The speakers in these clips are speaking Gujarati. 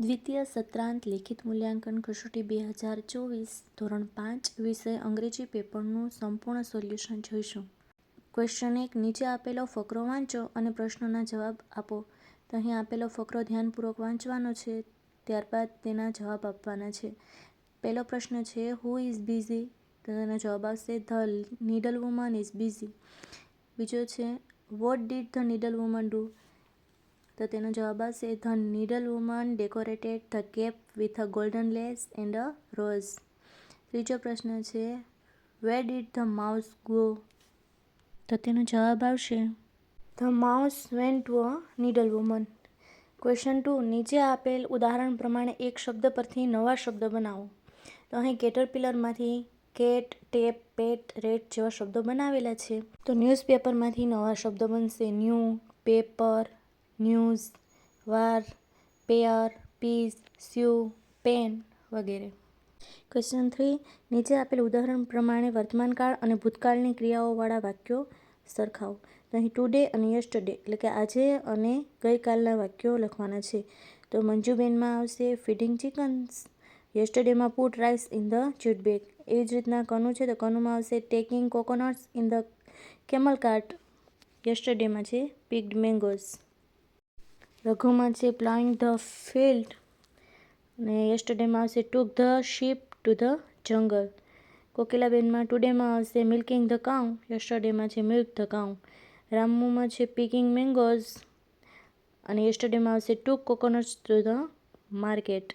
દ્વિતીય સત્રાંત લેખિત મૂલ્યાંકન કસોટી બે હજાર ચોવીસ, ધોરણ પાંચ, વિષય અંગ્રેજી પેપરનું સંપૂર્ણ સોલ્યુશન જોઈશું. ક્વેશ્ચન એક, નીચે આપેલો ફકરો વાંચો અને પ્રશ્નોના જવાબ આપો. તો અહીં આપેલો ફકરો ધ્યાનપૂર્વક વાંચવાનો છે, ત્યારબાદ તેના જવાબ આપવાના છે. પહેલો પ્રશ્ન છે હુ ઇઝ બિઝી તો તેનો જવાબ આવશે the needle woman is busy બીજો છે what did the needle woman do તો તેનો જવાબ આવશે the needle woman decorated the cap with a golden lace and a rose ત્રીજો પ્રશ્ન છે where did the mouse go તો તેનો જવાબ આવશે the mouse went to a needle woman question two નીચે આપેલ ઉદાહરણ પ્રમાણે એક શબ્દ પરથી નવા શબ્દ બનાવો. તો અહીં કેટરપિલરમાંથી કેટ ટેપ પેટ રેટ જેવા શબ્દો બનાવેલા છે. તો ન્યૂઝપેપરમાંથી નવા શબ્દો બનશે new paper news, war, payer, piece, sue, pen વગેરે. Question three. નીચે આપેલ ઉદાહરણ પ્રમાણે વર્તમાનકાળ અને ભૂતકાળની ક્રિયાઓવાળા વાક્યો સરખાવો. અહીં ટુડે અને યસ્ટરડે એટલે કે આજે અને ગઈકાલના વાક્યો લખવાના છે. તો મંજુબેનમાં આવશે feeding chickens યસ્ટરડેમાં put rice in the jute bag એવી જ રીતના કનું છે તો કનુમાં આવશે taking coconuts in the camel cart યસ્ટરડેમાં છે પિગ્ડ મેંગોઝ રઘુમાં છે પ્લાઇંગ ધ ફિલ્ડ અને યસ્ટરડેમાં આવશે took the sheep to the jungle કોકિલાબેનમાં ટુડેમાં આવશે મિલ્કિંગ ધ કાઉ યસ્ટરડેમાં છે મિલ્ક ધ કાઉ રામુમાં છે પિકિંગ મેંગોઝ અને યસ્ટરડેમાં આવશે took coconuts to the market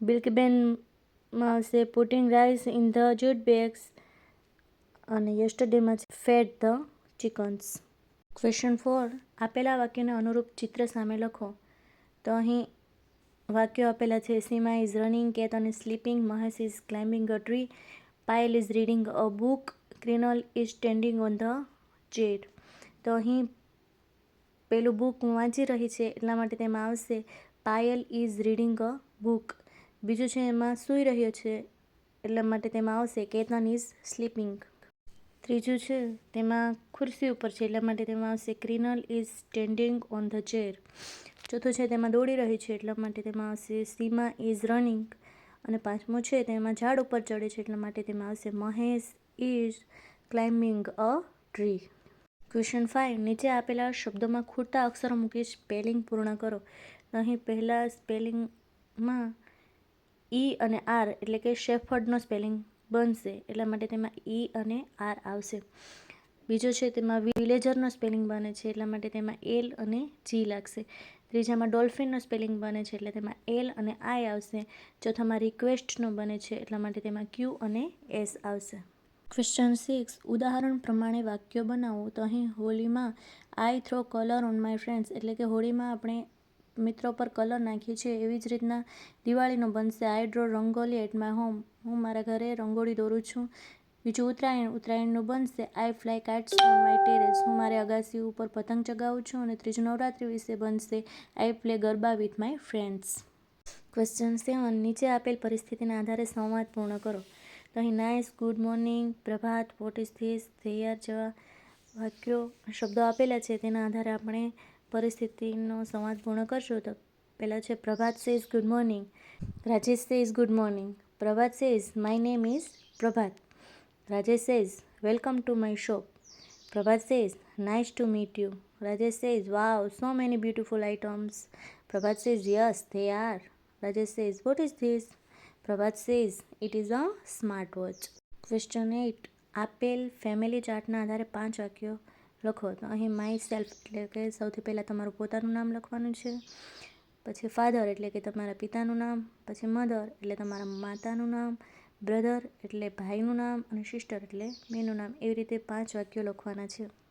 બિલ્કબેનમાં આવશે putting rice in the jute bags અને યસ્ટરડેમાં છે fed the chickens question four આપેલા વાક્યને અનુરૂપ ચિત્ર સામે લખો. તો અહીં વાક્યો આપેલા છે સીમા ઇઝ રનિંગ કેત અને sleeping Mahesh is climbing a tree Payal is reading a book Krinal is standing on the chair તો અહીં પેલું બુક હું વાંચી રહી છે, એટલા માટે તેમાં આવશે Payal is reading a book બીજું છે, એમાં સૂઈ રહ્યો છે, એટલા માટે તેમાં આવશે કેતન ઇઝ સ્લીપિંગ ત્રીજું છે, તેમાં ખુરશી ઉપર છે, એટલા માટે તેમાં આવશે Krinal is standing on the chair. ચોથું છે, તેમાં દોડી રહી છે, એટલા માટે તેમાં આવશે સીમા ઇઝ રનિંગ. અને પાંચમું છે, તેમાં ઝાડ ઉપર ચડે છે, એટલા માટે તેમાં આવશે Mahesh is climbing a tree. Question five, નીચે આપેલા શબ્દોમાં ખોટા અક્ષરો મૂકી સ્પેલિંગ પૂર્ણ કરો. અહીં પહેલાં સ્પેલિંગમાં ઈ અને આર એટલે કે શેફર્ડનો સ્પેલિંગ. બનશે એટલા માટે તેમાં ઈ અને આર આવશે. બીજો છે તેમાં વિલેજરનો સ્પેલિંગ બને છે એટલા માટે તેમાં એલ અને જી લાગશે. ત્રીજામાં ડોલ્ફિનનો સ્પેલિંગ બને છે એટલે તેમાં એલ અને આઈ આવશે. ચોથામાં રિક્વેસ્ટનો બને છે એટલા માટે તેમાં ક્યુ અને એસ આવશે. ક્વેશ્ચન સિક્સ ઉદાહરણ પ્રમાણે વાક્યો બનાવો. તો અહીં હોળીમાં I throw colour on my friends એટલે કે હોળીમાં આપણે મિત્રો પર કલર નાખીએ છીએ એવી જ રીતના દિવાળીનો બનશે. I draw rangoli at my home હું મારા ઘરે રંગોળી દોરું છું. બીજું ઉત્તરાયણ. ઉત્તરાયણનું બનશે. I fly kites on my terrace હું મારી અગાસી ઉપર પતંગ ચગાવું છું અને ત્રીજું નવરાત્રિ વિશે બનશે. I play garba with my friends question seven નીચે આપેલ પરિસ્થિતિના આધારે સંવાદ પૂર્ણ કરો. તો અહીં nice good morning Prabhat what is જેવા વાક્યો, શબ્દો આપેલા છે, તેના આધારે આપણે પરિસ્થિતિનો સંવાદ પૂર્ણ કરશો તો પહેલાં છે Prabhat says good morning. Rajesh says good morning. Prabhat says, my name is Prabhat. Rajesh says, welcome to my shop. Prabhat says, nice to meet you. Rajesh says, wow, so many beautiful items. Prabhat says, yes, they are. Rajesh says, what is this? Prabhat says, it is a smart watch. Question eight, આપેલ ફેમિલી ચાર્ટના આધારે પાંચ વાક્યો. લખો. તો અહીં માય સેલ્ફ એટલે કે સૌથી પહેલાં તમારું પોતાનું નામ લખવાનું છે. પછી ફાધર એટલે કે તમારા પિતાનું નામ. પછી મધર એટલે તમારા માતાનું નામ. બ્રધર એટલે ભાઈનું નામ. અને સિસ્ટર એટલે બેનું નામ. એવી રીતે પાંચ વાક્યો લખવાના છે.